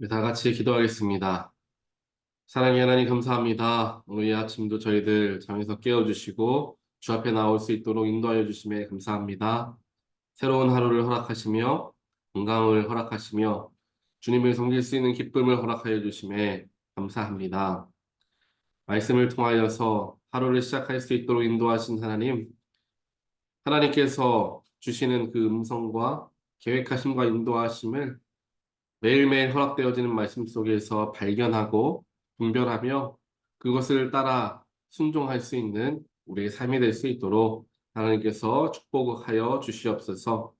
네, 다 같이 기도하겠습니다. 사랑의 하나님 감사합니다. 오늘 이 아침도 저희들 잠에서 깨워주시고 주 앞에 나올 수 있도록 인도하여 주심에 감사합니다. 새로운 하루를 허락하시며 건강을 허락하시며 주님을 섬길 수 있는 기쁨을 허락하여 주심에 감사합니다. 말씀을 통하여서 하루를 시작할 수 있도록 인도하신 하나님, 하나님께서 주시는 그 음성과 계획하심과 인도하심을 매일매일 허락되어지는 말씀 속에서 발견하고 분별하며 그것을 따라 순종할 수 있는 우리의 삶이 될 수 있도록 하나님께서 축복하여 주시옵소서.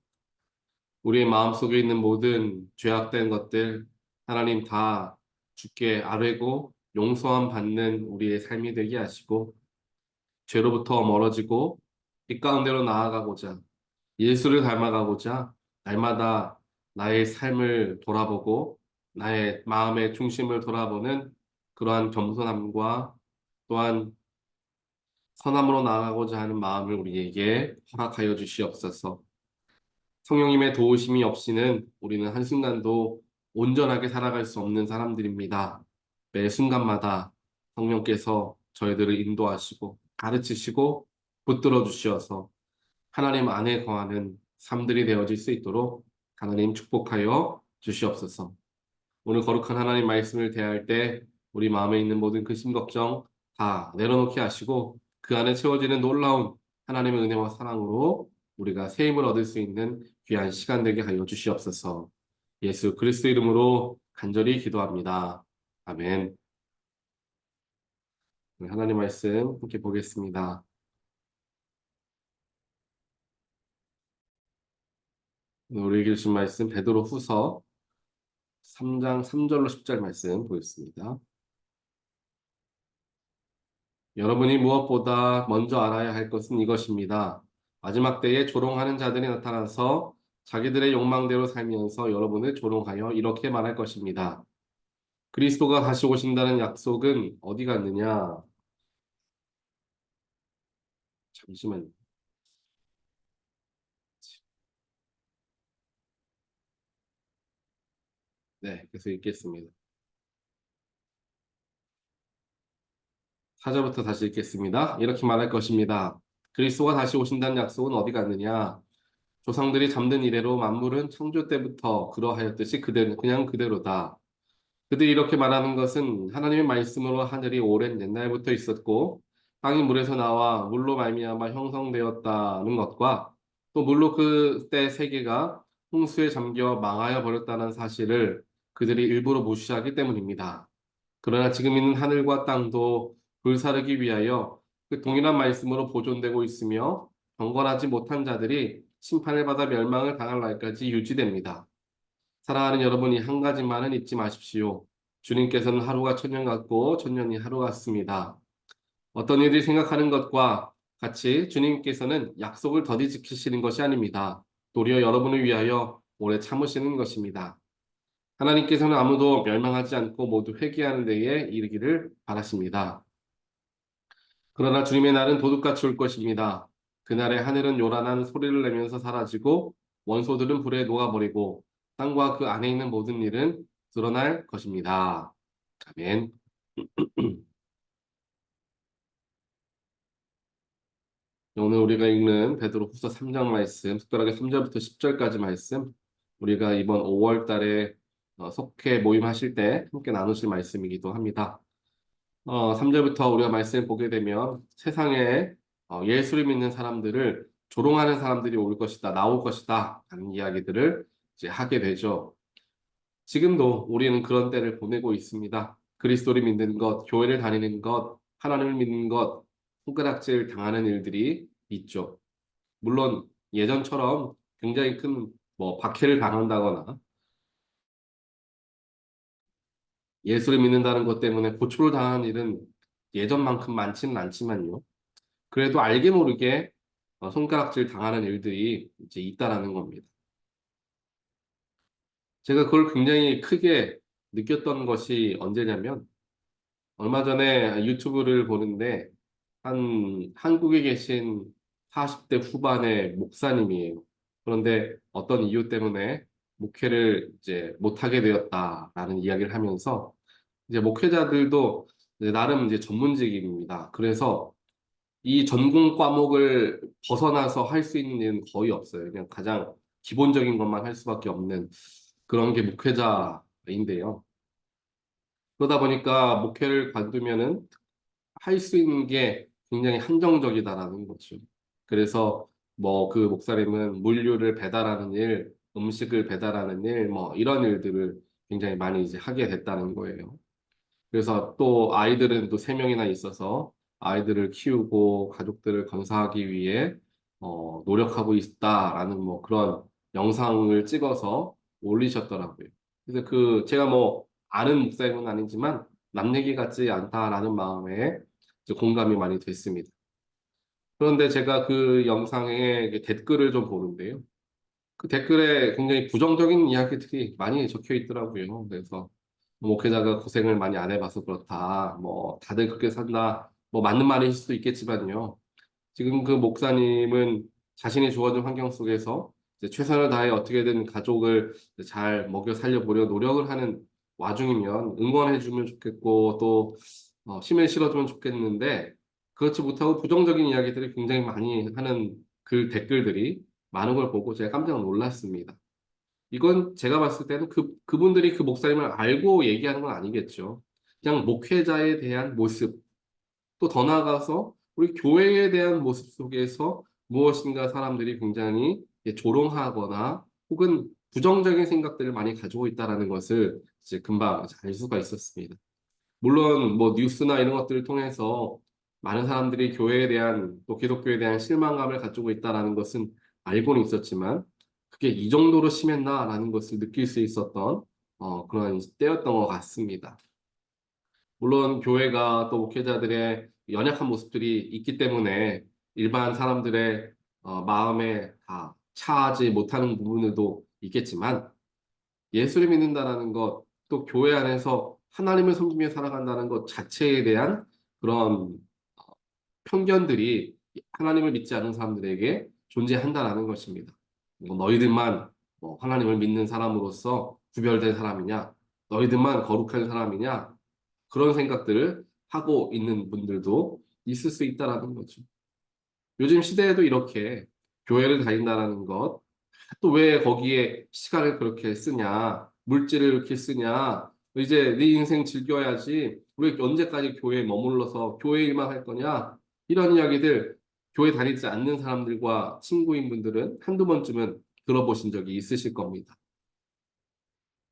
우리의 마음속에 있는 모든 죄악된 것들 하나님 다 주께 아뢰고 용서함 받는 우리의 삶이 되게 하시고 죄로부터 멀어지고 빛 가운데로 나아가고자 예수를 닮아가고자 날마다 나의 삶을 돌아보고 나의 마음의 중심을 돌아보는 그러한 겸손함과 또한 선함으로 나아가고자 하는 마음을 우리에게 허락하여 주시옵소서. 성령님의 도우심이 없이는 우리는 한순간도 온전하게 살아갈 수 없는 사람들입니다. 매 순간마다 성령께서 저희들을 인도하시고 가르치시고 붙들어 주시어서 하나님 안에 거하는 삶들이 되어질 수 있도록 하나님 축복하여 주시옵소서. 오늘 거룩한 하나님 말씀을 대할 때 우리 마음에 있는 모든 근심 걱정 다 내려놓게 하시고 그 안에 채워지는 놀라운 하나님의 은혜와 사랑으로 우리가 새 힘을 얻을 수 있는 귀한 시간 되게 하여 주시옵소서. 예수 그리스도 이름으로 간절히 기도합니다. 아멘. 네, 하나님 말씀 함께 보겠습니다. 우리 읽으신 말씀 베드로 후서 3장 3절로 10절 말씀 보겠습니다. 여러분이 무엇보다 먼저 알아야 할 것은 이것입니다. 마지막 때에 조롱하는 자들이 나타나서 자기들의 욕망대로 살면서 여러분을 조롱하여 이렇게 말할 것입니다. 그리스도가 다시 오신다는 약속은 어디 갔느냐? 잠시만요. 네, 계속 읽겠습니다. 4절부터 다시 읽겠습니다. 이렇게 말할 것입니다. 그리스도가 다시 오신다는 약속은 어디 갔느냐? 조상들이 잠든 이래로 만물은 창조 때부터 그러하였듯이 그대로 그냥 그대로다. 그들이 이렇게 말하는 것은 하나님의 말씀으로 하늘이 오랜 옛날부터 있었고 땅이 물에서 나와 물로 말미암아 형성되었다는 것과 또 물로 그때 세계가 홍수에 잠겨 망하여 버렸다는 사실을 그들이 일부러 무시하기 때문입니다. 그러나 지금 있는 하늘과 땅도 불사르기 위하여 그 동일한 말씀으로 보존되고 있으며 경건하지 못한 자들이 심판을 받아 멸망을 당할 날까지 유지됩니다. 사랑하는 여러분 이 한 가지만은 잊지 마십시오. 주님께서는 하루가 천년 같고 천년이 하루 같습니다. 어떤 이들이 생각하는 것과 같이 주님께서는 약속을 더디 지키시는 것이 아닙니다. 도리어 여러분을 위하여 오래 참으시는 것입니다. 하나님께서는 아무도 멸망하지 않고 모두 회개하는 데에 이르기를 바라십니다. 그러나 주님의 날은 도둑같이 올 것입니다. 그날에 하늘은 요란한 소리를 내면서 사라지고 원소들은 불에 녹아버리고 땅과 그 안에 있는 모든 일은 드러날 것입니다. 아멘. 오늘 우리가 읽는 베드로 후서 3장 말씀, 특별하게 3절부터 10절까지 말씀, 우리가 이번 5월 달에 어, 속회 모임 하실 때 함께 나누실 말씀이기도 합니다. 어, 3절부터 우리가 말씀을 보게 되면 세상에 어, 예수를 믿는 사람들을 조롱하는 사람들이 올 것이다, 나올 것이다 하는 이야기들을 이제 하게 되죠. 지금도 우리는 그런 때를 보내고 있습니다. 그리스도를 믿는 것, 교회를 다니는 것, 하나님을 믿는 것, 손가락질 당하는 일들이 있죠. 물론 예전처럼 굉장히 큰 뭐 박해를 당한다거나 예수를 믿는다는 것 때문에 고초를 당하는 일은 예전만큼 많지는 않지만요. 그래도 알게 모르게 어, 손가락질 당하는 일들이 이제 있다라는 겁니다. 제가 그걸 굉장히 크게 느꼈던 것이 언제냐면 얼마 전에 유튜브를 보는데 한 한국에 계신 40대 후반의 목사님이에요. 그런데 어떤 이유 때문에 목회를 이제 못하게 되었다라는 이야기를 하면서 이제 목회자들도 이제 나름 이제 전문직입니다. 그래서 이 전공 과목을 벗어나서 할 수 있는 일은 거의 없어요. 그냥 가장 기본적인 것만 할 수밖에 없는 그런 게 목회자인데요. 그러다 보니까 목회를 관두면은 할 수 있는 게 굉장히 한정적이다라는 거죠. 그래서 뭐 그 목사님은 물류를 배달하는 일, 음식을 배달하는 일, 뭐 이런 일들을 굉장히 많이 이제 하게 됐다는 거예요. 그래서 또 아이들은 또 세 명이나 있어서 아이들을 키우고 가족들을 건사하기 위해 어, 노력하고 있다라는 뭐 그런 영상을 찍어서 올리셨더라고요. 그래서 그 제가 뭐 아는 목사님은 아니지만 남 얘기 같지 않다라는 마음에 공감이 많이 됐습니다. 그런데 제가 그 영상에 댓글을 좀 보는데요. 그 댓글에 굉장히 부정적인 이야기들이 많이 적혀 있더라고요. 그래서 목회자가 고생을 많이 안 해봐서 그렇다. 뭐 다들 그렇게 산다. 뭐 맞는 말일 수도 있겠지만요. 지금 그 목사님은 자신이 주어진 환경 속에서 이제 최선을 다해 어떻게든 가족을 잘 먹여 살려보려 노력을 하는 와중이면 응원해주면 좋겠고 또 어, 힘을 실어주면 좋겠는데 그렇지 못하고 부정적인 이야기들을 굉장히 많이 하는 그 댓글들이 많은 걸 보고 제가 깜짝 놀랐습니다. 이건 제가 봤을 때는 그, 그분들이 그 목사님을 알고 얘기하는 건 아니겠죠. 그냥 목회자에 대한 모습, 또 더 나아가서 우리 교회에 대한 모습 속에서 무엇인가 사람들이 굉장히 조롱하거나 혹은 부정적인 생각들을 많이 가지고 있다는 것을 이제 금방 알 수가 있었습니다. 물론 뭐 뉴스나 이런 것들을 통해서 많은 사람들이 교회에 대한 또 기독교에 대한 실망감을 가지고 있다는 것은 알고는 있었지만 그게 이 정도로 심했나라는 것을 느낄 수 있었던 어, 그런 때였던 것 같습니다. 물론 교회가 또 목회자들의 연약한 모습들이 있기 때문에 일반 사람들의 어, 마음에 다 차지 못하는 부분들도 있겠지만 예수를 믿는다라는 것, 또 교회 안에서 하나님을 섬기며 살아간다는 것 자체에 대한 그런 어, 편견들이 하나님을 믿지 않는 사람들에게 존재한다라는 것입니다. 뭐 너희들만 뭐 하나님을 믿는 사람으로서 구별된 사람이냐, 너희들만 거룩한 사람이냐, 그런 생각들을 하고 있는 분들도 있을 수 있다라는 거죠. 요즘 시대에도 이렇게 교회를 다닌다라는 것, 또 왜 거기에 시간을 그렇게 쓰냐, 물질을 이렇게 쓰냐, 이제 네 인생 즐겨야지, 왜 언제까지 교회에 머물러서 교회 일만 할 거냐, 이런 이야기들 교회 다니지 않는 사람들과 친구인 분들은 한두 번쯤은 들어보신 적이 있으실 겁니다.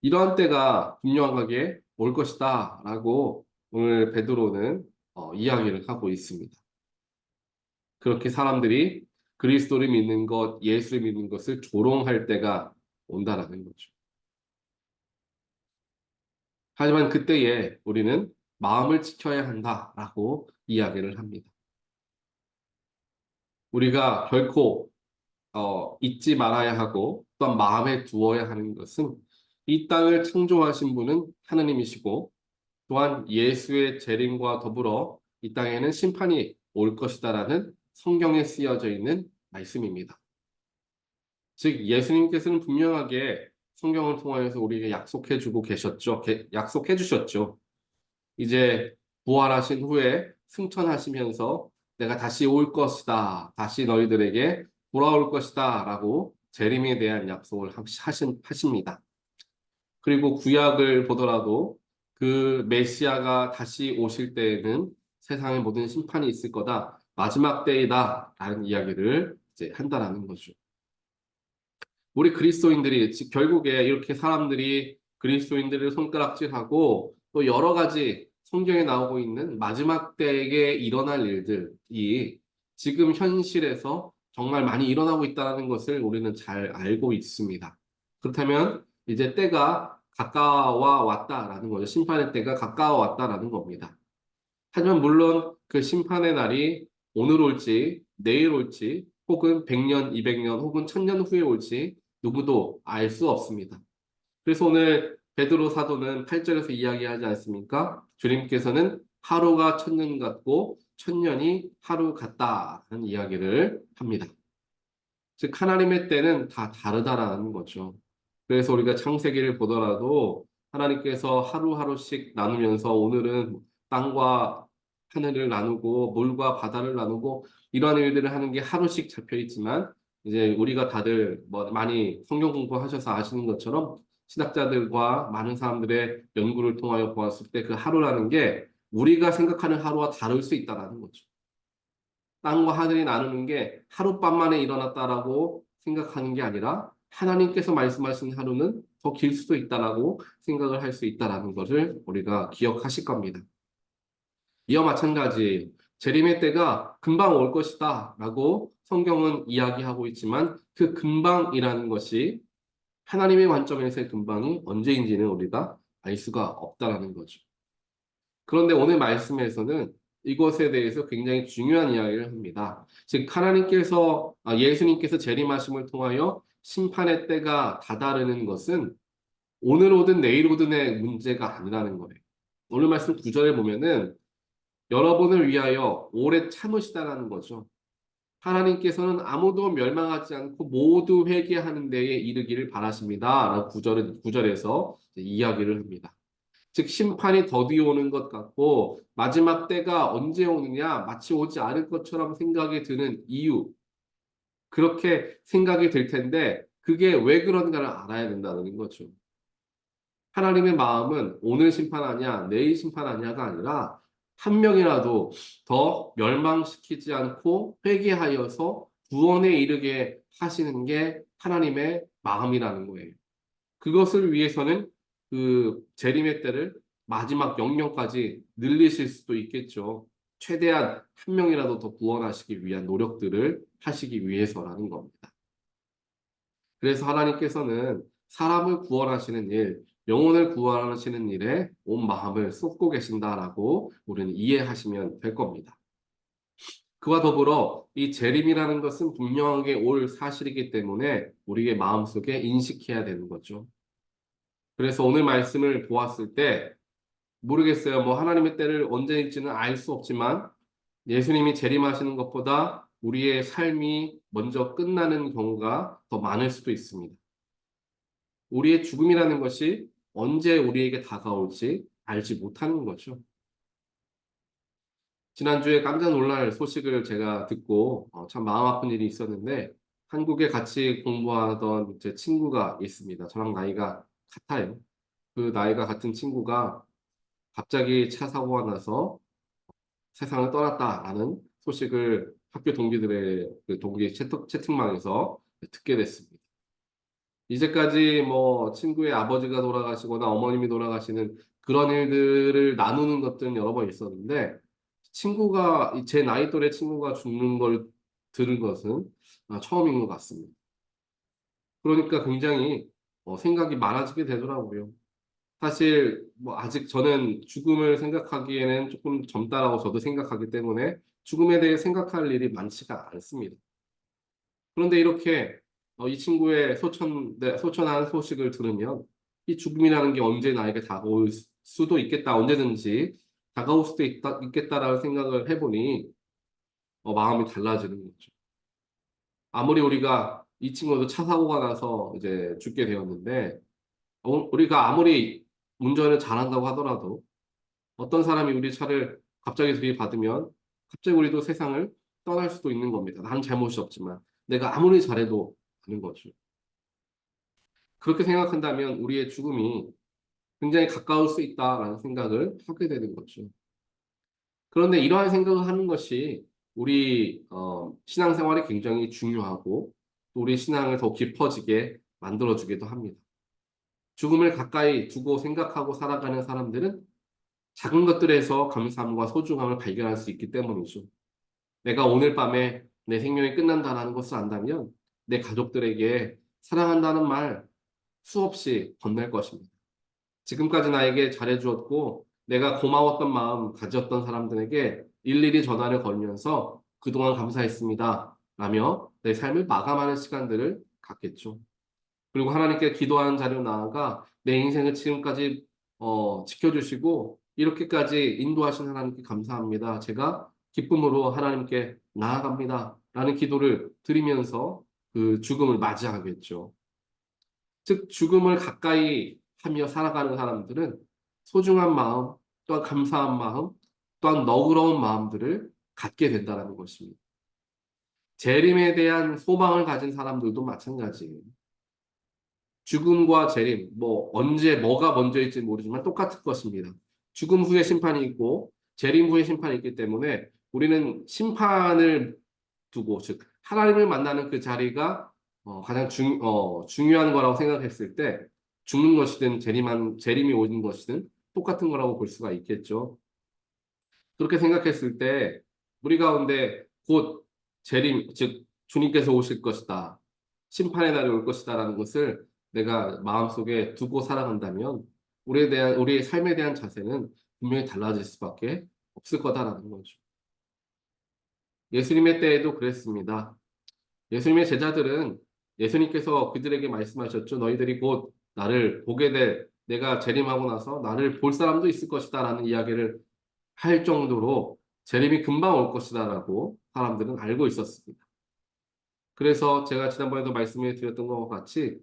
이러한 때가 분명하게 올 것이다 라고 오늘 베드로는 어, 이야기를 하고 있습니다. 그렇게 사람들이 그리스도를 믿는 것, 예수를 믿는 것을 조롱할 때가 온다라는 거죠. 하지만 그때에 우리는 마음을 지켜야 한다라고 이야기를 합니다. 우리가 결코 어, 잊지 말아야 하고 또한 마음에 두어야 하는 것은 이 땅을 창조하신 분은 하나님이시고 또한 예수의 재림과 더불어 이 땅에는 심판이 올 것이다라는 성경에 쓰여져 있는 말씀입니다. 즉 예수님께서는 분명하게 성경을 통하여서 우리에게 약속해 주고 계셨죠. 약속해 주셨죠. 이제 부활하신 후에 승천하시면서 내가 다시 올 것이다. 다시 너희들에게 돌아올 것이다. 라고 재림에 대한 약속을 하신, 하십니다. 그리고 구약을 보더라도 그 메시아가 다시 오실 때에는 세상의 모든 심판이 있을 거다. 마지막 때이다. 라는 이야기를 이제 한다라는 거죠. 우리 그리스도인들이 결국에 이렇게 사람들이 그리스도인들을 손가락질하고 또 여러 가지 성경에 나오고 있는 마지막 때에 일어날 일들이 지금 현실에서 정말 많이 일어나고 있다는 것을 우리는 잘 알고 있습니다. 그렇다면 이제 때가 가까워 왔다라는 거죠. 심판의 때가 가까워 왔다라는 겁니다. 하지만 물론 그 심판의 날이 오늘 올지 내일 올지 혹은 100년, 200년 혹은 1000년 후에 올지 누구도 알 수 없습니다. 그래서 오늘 베드로 사도는 8절에서 이야기하지 않습니까? 주님께서는 하루가 천년 같고 천년이 하루 같다는 이야기를 합니다. 즉 하나님의 때는 다 다르다라는 거죠. 그래서 우리가 창세기를 보더라도 하나님께서 하루하루씩 나누면서 오늘은 땅과 하늘을 나누고 물과 바다를 나누고 이러한 일들을 하는 게 하루씩 잡혀 있지만 이제 우리가 다들 뭐 많이 성경 공부하셔서 아시는 것처럼 신학자들과 많은 사람들의 연구를 통하여 보았을 때 그 하루라는 게 우리가 생각하는 하루와 다를 수 있다라는 거죠. 땅과 하늘이 나누는 게 하룻밤 만에 일어났다라고 생각하는 게 아니라 하나님께서 말씀하신 하루는 더 길 수도 있다라고 생각을 할 수 있다라는 것을 우리가 기억하실 겁니다. 이와 마찬가지 재림의 때가 금방 올 것이다라고 성경은 이야기하고 있지만 그 금방이라는 것이 하나님의 관점에서의 금방이 언제인지는 우리가 알 수가 없다라는 거죠. 그런데 오늘 말씀에서는 이것에 대해서 굉장히 중요한 이야기를 합니다. 즉 하나님께서 아, 예수님께서 재림하심을 통하여 심판의 때가 다다르는 것은 오늘 오든 내일 오든의 문제가 아니라는 거예요. 오늘 말씀 9절에 보면은 여러분을 위하여 오래 참으시다라는 거죠. 하나님께서는 아무도 멸망하지 않고 모두 회개하는 데에 이르기를 바라십니다. 라고 구절에, 구절에서 이야기를 합니다. 즉, 심판이 더디 오는 것 같고, 마지막 때가 언제 오느냐, 마치 오지 않을 것처럼 생각이 드는 이유. 그렇게 생각이 들 텐데, 그게 왜 그런가를 알아야 된다는 거죠. 하나님의 마음은 오늘 심판하냐, 내일 심판하냐가 아니라, 한 명이라도 더 멸망시키지 않고 회개하여서 구원에 이르게 하시는 게 하나님의 마음이라는 거예요. 그것을 위해서는 그 재림의 때를 마지막 영영까지 늘리실 수도 있겠죠. 최대한 한 명이라도 더 구원하시기 위한 노력들을 하시기 위해서라는 겁니다. 그래서 하나님께서는 사람을 구원하시는 일, 영혼을 구원하시는 일에 온 마음을 쏟고 계신다라고 우리는 이해하시면 될 겁니다. 그와 더불어 이 재림이라는 것은 분명하게 올 사실이기 때문에 우리의 마음속에 인식해야 되는 거죠. 그래서 오늘 말씀을 보았을 때 모르겠어요. 뭐 하나님의 때를 언제일지는 알 수 없지만 예수님이 재림하시는 것보다 우리의 삶이 먼저 끝나는 경우가 더 많을 수도 있습니다. 우리의 죽음이라는 것이 언제 우리에게 다가올지 알지 못하는 거죠. 지난주에 깜짝 놀랄 소식을 제가 듣고 어, 참 마음 아픈 일이 있었는데 한국에 같이 공부하던 제 친구가 있습니다. 저랑 나이가 같아요. 그 나이가 같은 친구가 갑자기 차 사고가 나서 세상을 떠났다라는 소식을 학교 동기들의 그 동기 채팅, 채팅방에서 듣게 됐습니다. 이제까지 뭐 친구의 아버지가 돌아가시거나 어머님이 돌아가시는 그런 일들을 나누는 것들은 여러 번 있었는데 친구가 제 나이 또래 친구가 죽는 걸 들은 것은 아, 처음인 것 같습니다. 그러니까 굉장히 어, 생각이 많아지게 되더라고요. 사실 뭐 아직 저는 죽음을 생각하기에는 조금 젊다라고 저도 생각하기 때문에 죽음에 대해 생각할 일이 많지가 않습니다. 그런데 이렇게 어, 이 친구의 소천, 네, 소천한 소식을 들으면 이 죽음이라는 게 언제 나에게 다가올 수도 있겠다, 언제든지 다가올 수도 있다, 있겠다라는 생각을 해보니 어, 마음이 달라지는 거죠. 아무리 우리가 이 친구도 차 사고가 나서 이제 죽게 되었는데 어, 우리가 아무리 운전을 잘한다고 하더라도 어떤 사람이 우리 차를 갑자기 들이받으면 갑자기 우리도 세상을 떠날 수도 있는 겁니다. 난 잘못이 없지만 내가 아무리 잘해도 아는 거죠. 그렇게 생각한다면 우리의 죽음이 굉장히 가까울 수 있다라는 생각을 하게 되는 거죠. 그런데 이러한 생각을 하는 것이 우리 어, 신앙생활이 굉장히 중요하고 우리 신앙을 더 깊어지게 만들어주기도 합니다. 죽음을 가까이 두고 생각하고 살아가는 사람들은 작은 것들에서 감사함과 소중함을 발견할 수 있기 때문이죠. 내가 오늘 밤에 내 생명이 끝난다는 것을 안다면 내 가족들에게 사랑한다는 말 수없이 건넬 것입니다. 지금까지 나에게 잘해주었고 내가 고마웠던 마음 가졌던 사람들에게 일일이 전화를 걸면서 그동안 감사했습니다. 라며 내 삶을 마감하는 시간들을 갖겠죠. 그리고 하나님께 기도하는 자리로 나아가 내 인생을 지금까지 어, 지켜주시고 이렇게까지 인도하신 하나님께 감사합니다. 제가 기쁨으로 하나님께 나아갑니다. 라는 기도를 드리면서 그 죽음을 맞이하겠죠. 즉 죽음을 가까이 하며 살아가는 사람들은 소중한 마음, 또한 감사한 마음, 또한 너그러운 마음들을 갖게 된다는 것입니다. 재림에 대한 소망을 가진 사람들도 마찬가지예요. 죽음과 재림, 뭐 언제 뭐가 먼저일지 모르지만 똑같을 것입니다. 죽음 후에 심판이 있고 재림 후에 심판이 있기 때문에 우리는 심판을 두고 즉 하나님을 만나는 그 자리가 어, 가장 중, 어, 중요한 거라고 생각했을 때 죽는 것이든 재림한, 재림이 오는 것이든 똑같은 거라고 볼 수가 있겠죠. 그렇게 생각했을 때 우리 가운데 곧 재림, 즉 주님께서 오실 것이다. 심판의 날이 올 것이다라는 것을 내가 마음속에 두고 살아간다면 우리에 대한 우리의 삶에 대한 자세는 분명히 달라질 수밖에 없을 거다라는 거죠. 예수님의 때에도 그랬습니다. 예수님의 제자들은 예수님께서 그들에게 말씀하셨죠. 너희들이 곧 나를 보게 될 내가 재림하고 나서 나를 볼 사람도 있을 것이다 라는 이야기를 할 정도로 재림이 금방 올 것이다 라고 사람들은 알고 있었습니다. 그래서 제가 지난번에도 말씀을 드렸던 것과 같이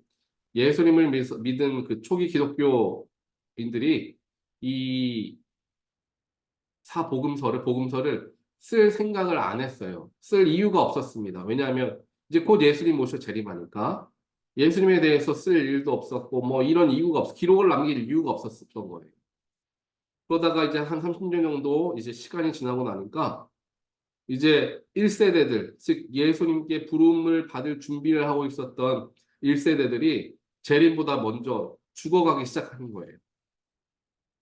예수님을 믿- 믿은 그 초기 기독교인들이 이 사복음서를 복음서를 쓸 생각을 안 했어요. 쓸 이유가 없었습니다. 왜냐하면 이제 곧 예수님 오셔 재림하니까 예수님에 대해서 쓸 일도 없었고 뭐 이런 이유가 없 기록을 남길 이유가 없었던 거예요. 그러다가 이제 한 30년 정도 이제 시간이 지나고 나니까 이제 1세대들 즉 예수님께 부름을 받을 준비를 하고 있었던 1세대들이 재림보다 먼저 죽어가기 시작하는 거예요.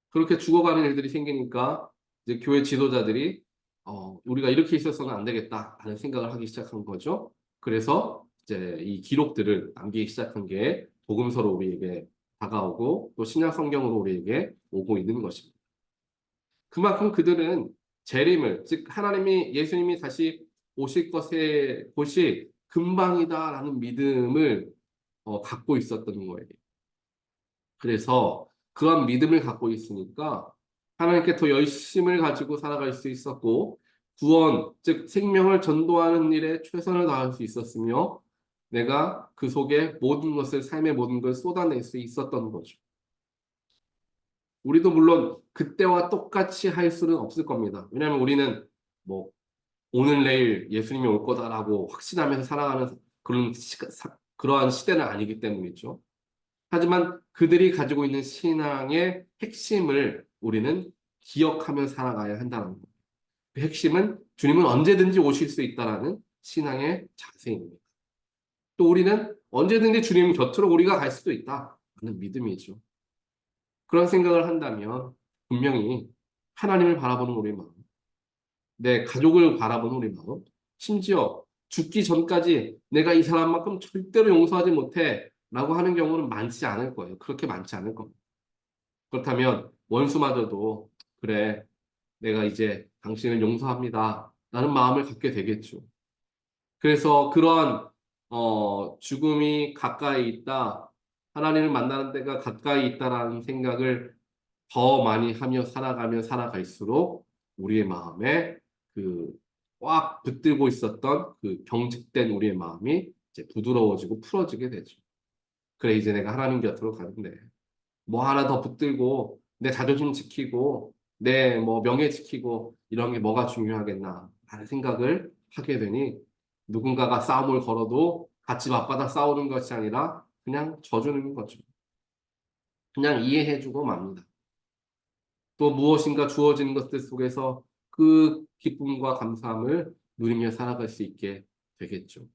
그렇게 죽어가는 일들이 생기니까 이제 교회 지도자들이 어, 우리가 이렇게 있어서는 안 되겠다라는 생각을 하기 시작한 거죠. 그래서 이제 이 기록들을 남기기 시작한 게 복음서로 우리에게 다가오고 또 신약 성경으로 우리에게 오고 있는 것입니다. 그만큼 그들은 재림을 즉 하나님이 예수님이 다시 오실 것의 곳이 금방이다라는 믿음을 어, 갖고 있었던 거예요. 그래서 그런 믿음을 갖고 있으니까 하나님께 더 열심을 가지고 살아갈 수 있었고 구원, 즉 생명을 전도하는 일에 최선을 다할 수 있었으며 내가 그 속에 모든 것을 삶의 모든 걸 쏟아낼 수 있었던 거죠. 우리도 물론 그때와 똑같이 할 수는 없을 겁니다. 왜냐하면 우리는 뭐 오늘 내일 예수님이 올 거다라고 확신하면서 살아가는 그런 시가, 사- 그러한 시대는 아니기 때문이죠. 하지만 그들이 가지고 있는 신앙의 핵심을 우리는 기억하며 살아가야 한다는 것. 그 핵심은 주님은 언제든지 오실 수 있다라는 신앙의 자세입니다. 또 우리는 언제든지 주님 곁으로 우리가 갈 수도 있다라는 믿음이죠. 그런 생각을 한다면 분명히 하나님을 바라보는 우리 마음, 내 가족을 바라보는 우리 마음, 심지어 죽기 전까지 내가 이 사람만큼 절대로 용서하지 못해 라고 하는 경우는 많지 않을 거예요. 그렇게 많지 않을 겁니다. 그렇다면 원수마저도 그래 내가 이제 당신을 용서합니다. 라는 마음을 갖게 되겠죠. 그래서 그러한 어, 죽음이 가까이 있다. 하나님을 만나는 때가 가까이 있다라는 생각을 더 많이 하며 살아가면 살아갈수록 우리의 마음에 그 꽉 붙들고 있었던 그 경직된 우리의 마음이 이제 부드러워지고 풀어지게 되죠. 그래 이제 내가 하나님 곁으로 가는데 뭐 하나 더 붙들고 내 자존심 지키고 내 뭐 명예 지키고 이런 게 뭐가 중요하겠나 하는 생각을 하게 되니 누군가가 싸움을 걸어도 같이 맞받아 싸우는 것이 아니라 그냥 져주는 거죠. 그냥 이해해주고 맙니다. 또 무엇인가 주어진 것들 속에서 그 기쁨과 감사함을 누리며 살아갈 수 있게 되겠죠.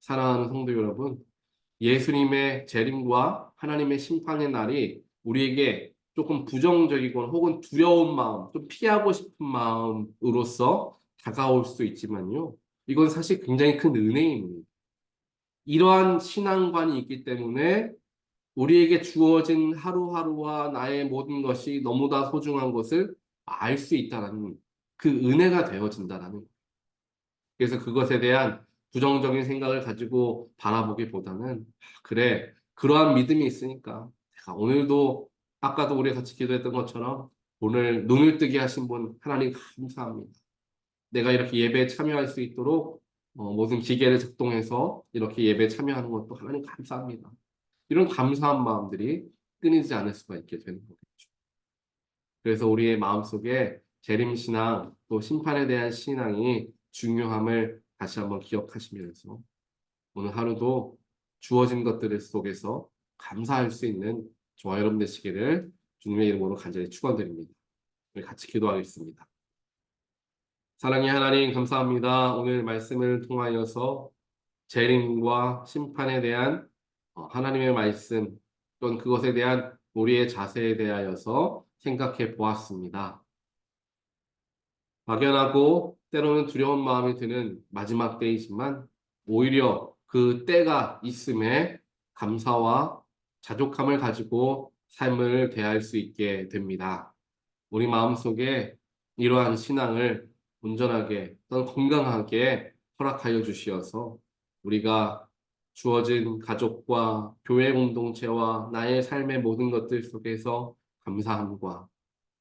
사랑하는 성도 여러분, 예수님의 재림과 하나님의 심판의 날이 우리에게 조금 부정적이건 혹은 두려운 마음, 좀 피하고 싶은 마음으로서 다가올 수 있지만요. 이건 사실 굉장히 큰 은혜입니다. 이러한 신앙관이 있기 때문에 우리에게 주어진 하루하루와 나의 모든 것이 너무나 소중한 것을 알 수 있다는 그 은혜가 되어진다라는 거예요. 그래서 그것에 대한 부정적인 생각을 가지고 바라보기보다는 아, 그래 그러한 믿음이 있으니까 내가 오늘도 아까도 우리 같이 기도했던 것처럼 오늘 눈을 뜨게 하신 분 하나님 감사합니다. 내가 이렇게 예배에 참여할 수 있도록 어, 모든 기계를 작동해서 이렇게 예배에 참여하는 것도 하나님 감사합니다. 이런 감사한 마음들이 끊이지 않을 수가 있게 되는 거겠죠. 그래서 우리의 마음속에 재림신앙 또 심판에 대한 신앙이 중요함을 다시 한번 기억하시면서 오늘 하루도 주어진 것들 속에서 감사할 수 있는 저와 여러분 되시기를 주님의 이름으로 간절히 축원드립니다. 우리 같이 기도하겠습니다. 사랑의 하나님 감사합니다. 오늘 말씀을 통하여서 재림과 심판에 대한 어, 하나님의 말씀 또는 그것에 대한 우리의 자세에 대하여서 생각해 보았습니다. 막연하고 때로는 두려운 마음이 드는 마지막 때이지만 오히려 그 때가 있음에 감사와 자족함을 가지고 삶을 대할 수 있게 됩니다. 우리 마음속에 이러한 신앙을 온전하게 또는 건강하게 허락하여 주시어서 우리가 주어진 가족과 교회 공동체와 나의 삶의 모든 것들 속에서 감사함과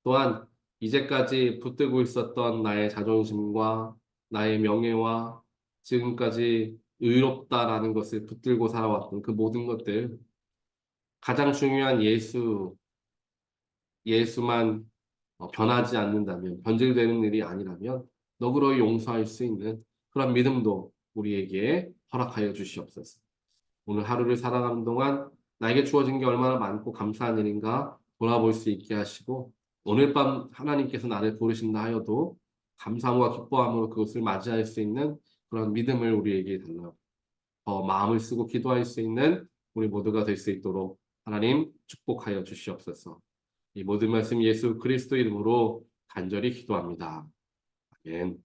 또한 이제까지 붙들고 있었던 나의 자존심과 나의 명예와 지금까지 의롭다라는 것을 붙들고 살아왔던 그 모든 것들 가장 중요한 예수 예수만 어, 변하지 않는다면 변질되는 일이 아니라면 너그러이 용서할 수 있는 그런 믿음도 우리에게 허락하여 주시옵소서. 오늘 하루를 살아가는 동안 나에게 주어진 게 얼마나 많고 감사한 일인가 돌아볼 수 있게 하시고 오늘 밤 하나님께서 나를 부르신다 하여도 감사함과 기뻐함으로 그것을 맞이할 수 있는 그런 믿음을 우리에게 달라 더 마음을 쓰고 기도할 수 있는 우리 모두가 될 수 있도록 하나님 축복하여 주시옵소서. 이 모든 말씀 예수 그리스도 이름으로 간절히 기도합니다. 아멘.